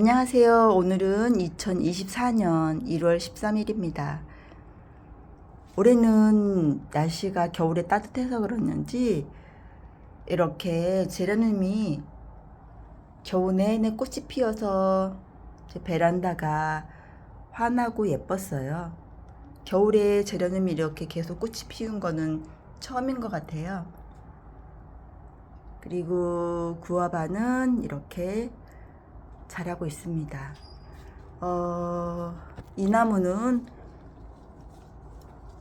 안녕하세요. 오늘은 2024년 1월 13일입니다. 올해는 날씨가 겨울에 따뜻해서 그러는지 이렇게 제라늄이 겨우 내내 꽃이 피어서 제 베란다가 환하고 예뻤어요. 겨울에 제라늄이 이렇게 계속 꽃이 피운 거는 처음인 것 같아요. 그리고 구아바는 이렇게 자라고 있습니다. 어, 이 나무는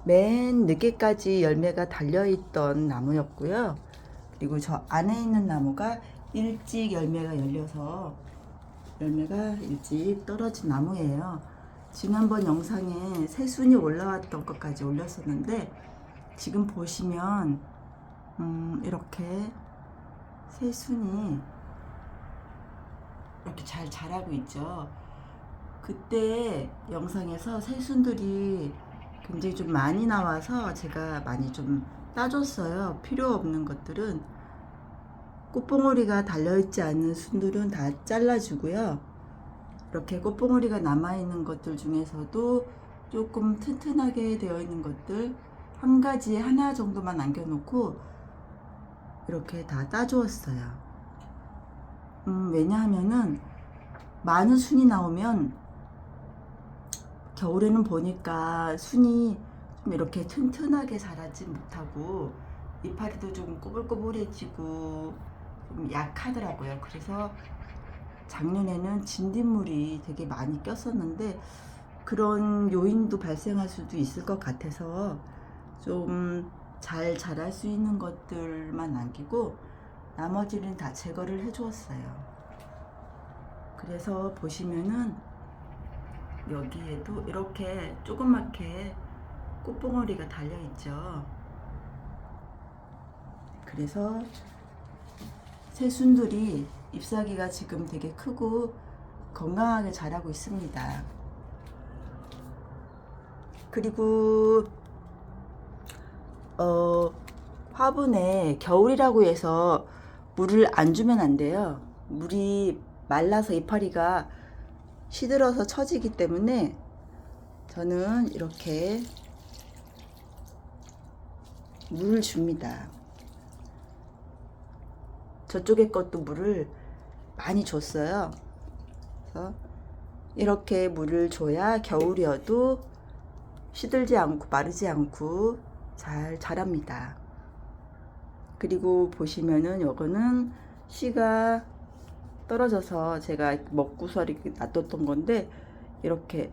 맨 늦게까지 열매가 달려있던 나무였고요. 그리고 저 안에 있는 나무가 일찍 열매가 열려서 열매가 일찍 떨어진 나무예요. 지난번 영상에 새순이 올라왔던 것까지 올렸었는데 지금 보시면 음, 이렇게 새순이 이렇게 잘 자라고 있죠. 그때 영상에서 새순들이 굉장히 좀 많이 나와서 제가 많이 좀 따줬어요. 필요 없는 것들은 꽃봉오리가 달려있지 않는 순들은 다 잘라주고요. 이렇게 꽃봉오리가 남아있는 것들 중에서도 조금 튼튼하게 되어 있는 것들 한 가지 하나 정도만 남겨놓고 이렇게 다 따주었어요. 음, 왜냐하면은 많은 순이 나오면 겨울에는 보니까 순이 좀 이렇게 튼튼하게 자라지 못하고 이파리도 좀 꼬불꼬불해지고 좀 약하더라고요. 그래서 작년에는 진딧물이 되게 많이 꼈었는데 그런 요인도 발생할 수도 있을 것 같아서 좀 잘 자랄 수 있는 것들만 남기고 나머지는 다 제거를 해 주었어요. 그래서 보시면은 여기에도 이렇게 조그맣게 꽃봉오리가 달려 있죠. 그래서 새순들이 잎사귀가 지금 되게 크고 건강하게 자라고 있습니다. 그리고 어 화분에 겨울이라고 해서 물을 안 주면 안 돼요. 물이 말라서 이파리가 시들어서 처지기 때문에 저는 이렇게 물을 줍니다. 저쪽에 것도 물을 많이 줬어요. 그래서 이렇게 물을 줘야 겨울이어도 시들지 않고 마르지 않고 잘 자랍니다. 그리고 보시면은 요거는 씨가 떨어져서 제가 먹고서 이렇게 놔뒀던 건데 이렇게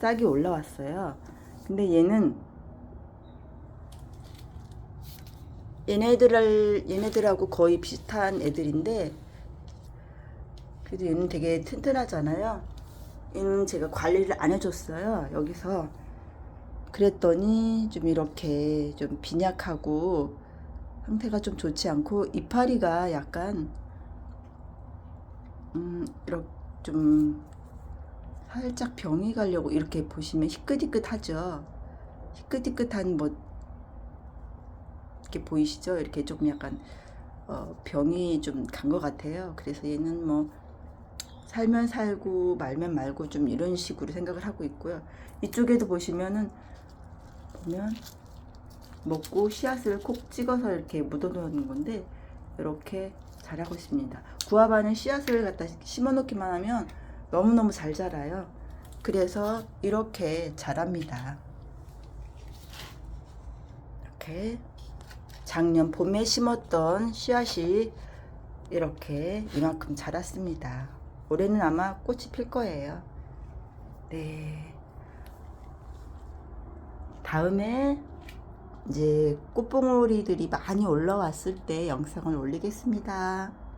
싹이 올라왔어요. 근데 얘는 얘네들 얘네들하고 거의 비슷한 애들인데 그래도 얘는 되게 튼튼하잖아요. 얘는 제가 관리를 안 해줬어요. 여기서 그랬더니 좀 이렇게 좀 빈약하고 상태가 좀 좋지 않고 이파리가 약간 음 이렇게 좀 살짝 병이 가려고 이렇게 보시면 희끗희끗하죠. 희끗희끗한 뭐 이렇게 보이시죠? 이렇게 좀 약간 어, 병이 좀 간 것 같아요. 그래서 얘는 뭐 살면 살고 말면 말고 좀 이런 식으로 생각을 하고 있고요. 이쪽에도 보시면은 보면 먹고 씨앗을 콕 찍어서 이렇게 묻어놓는 건데 이렇게 자라고 있습니다. 구아바는 씨앗을 갖다 심어 놓기만 하면 너무너무 잘 자라요. 그래서 이렇게 자랍니다. 이렇게 작년 봄에 심었던 씨앗이 이렇게 이만큼 자랐습니다. 올해는 아마 꽃이 필 거예요. 네. 다음에 이제 꽃봉오리들이 많이 올라왔을 때 영상을 올리겠습니다.